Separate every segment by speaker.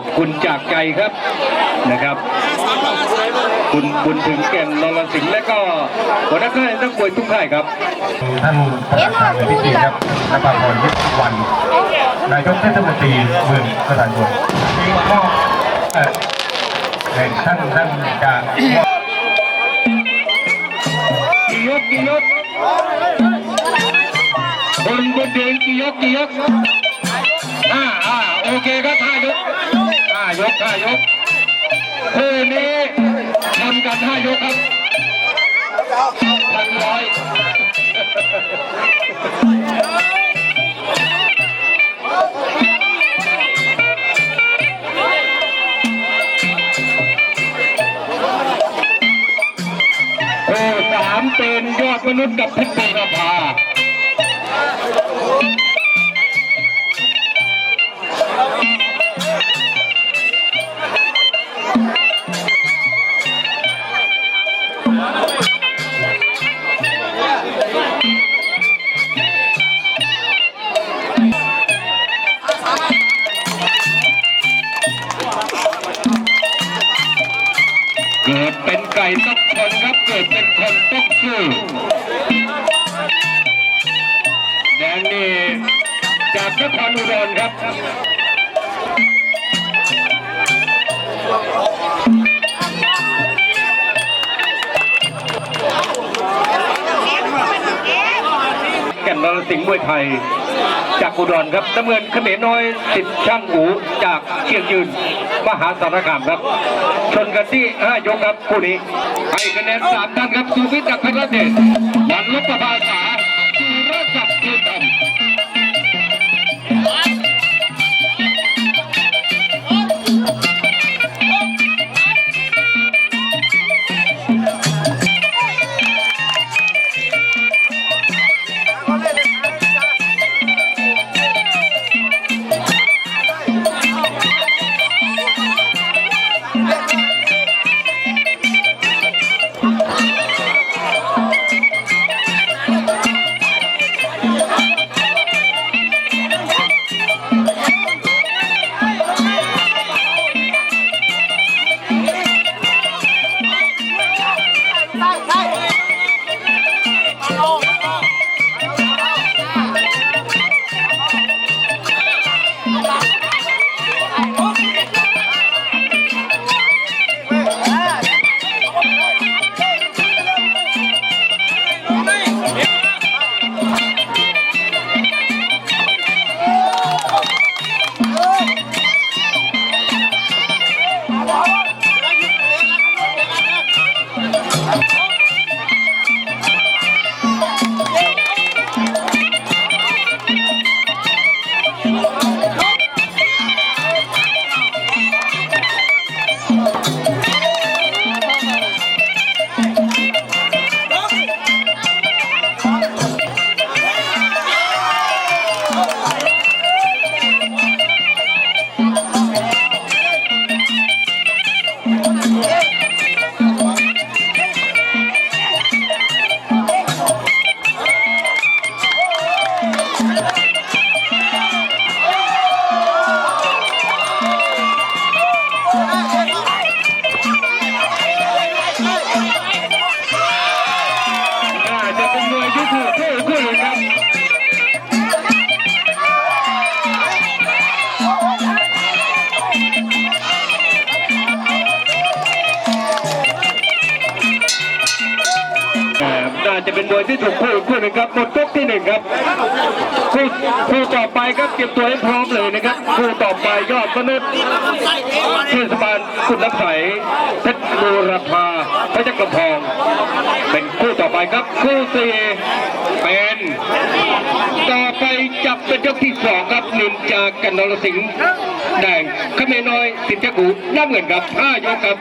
Speaker 1: อบคุณจากใจครับนะครับ คุณบุญถึงแก่นนรสิงห์และก็หัวหน้าค่ายนักมวยทุกค่ายครับ
Speaker 2: ท่านประธานในพิธีครับนภาพรยิปวัน นายกเทศมนตรีเมืองสถานบุญที่มอบเอ่อในท่านท่านจะมอบ
Speaker 1: กี่ยกกี่ยกคุณบุญถึงกี่ยกกี่ยกห้าอ่าโอเคครับห้ายกห้ายกห้ายกคู่นี้ทำกันห้ายกครับพันร้อยคู่สามเป็นยอดมนุษย์กับเพชรบุรพา นครอุดรครับแก่นนรสิงห์มวยไทย จากอุดรครับน้ำเงินเขมรน้อยสิทธิ์ช่างหูจากเชียงยืน มหาสารคามครับ ชนกันที่ห้ายกครับคู่นี้ให้คะแนนสามท่านครับสุวิทย์จากเพชรเดชวันลบประภาษาสุรศักดิ์คือธรรม เป็นม ยที่ถูกคู่คู่หนึ่งครับหมดยกที่หนึ่งครับคู่คู่ต่อไปครับเก็บตัวให้พร้อมเลยนะครับคู่ต่อไปยอดมนุษย์เทศบาลกุลไสยเพชรบูรพาพระเจ้ากระพองเป็นคู่ต่อไปครับคู่สี่เป็นต่อไปจับเป็นยกที่สองครับนินจากันนรสิงห์แดงเขมรน้อยสิทธิ์กูน้ำเงินครับห้ายกครับ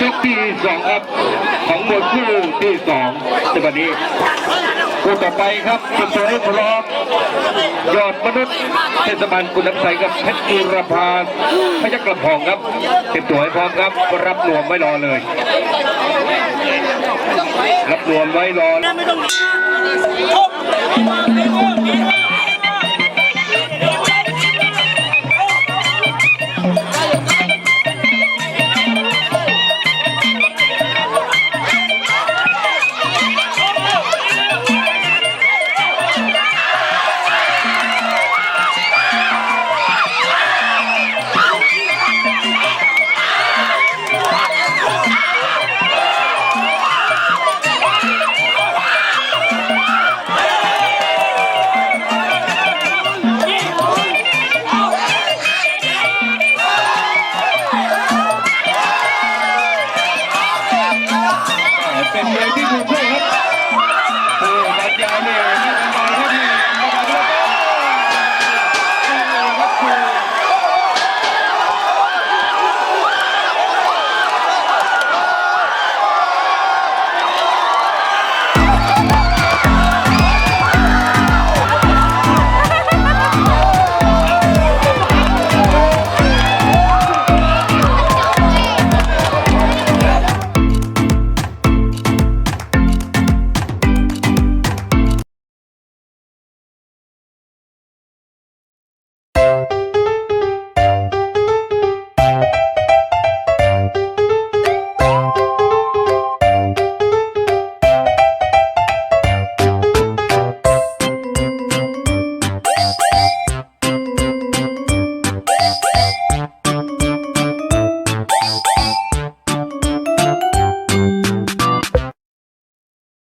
Speaker 3: ชุดที่สอง
Speaker 1: ครับของหมวดคู่ที่สองในวันนี้คู่ต่อไปครับคุณตัวพร้อมยอดมนุษย์เทศบาลกุลน้ำใสกับเพชรบุรพาพยักกระพองครับเป็มตัวให้พร้อมครับรับนวมไม่รอเลย รับรวมไว้รอ
Speaker 3: ไม่ต้องหนี
Speaker 1: เป็นมวยที่ถูก คู่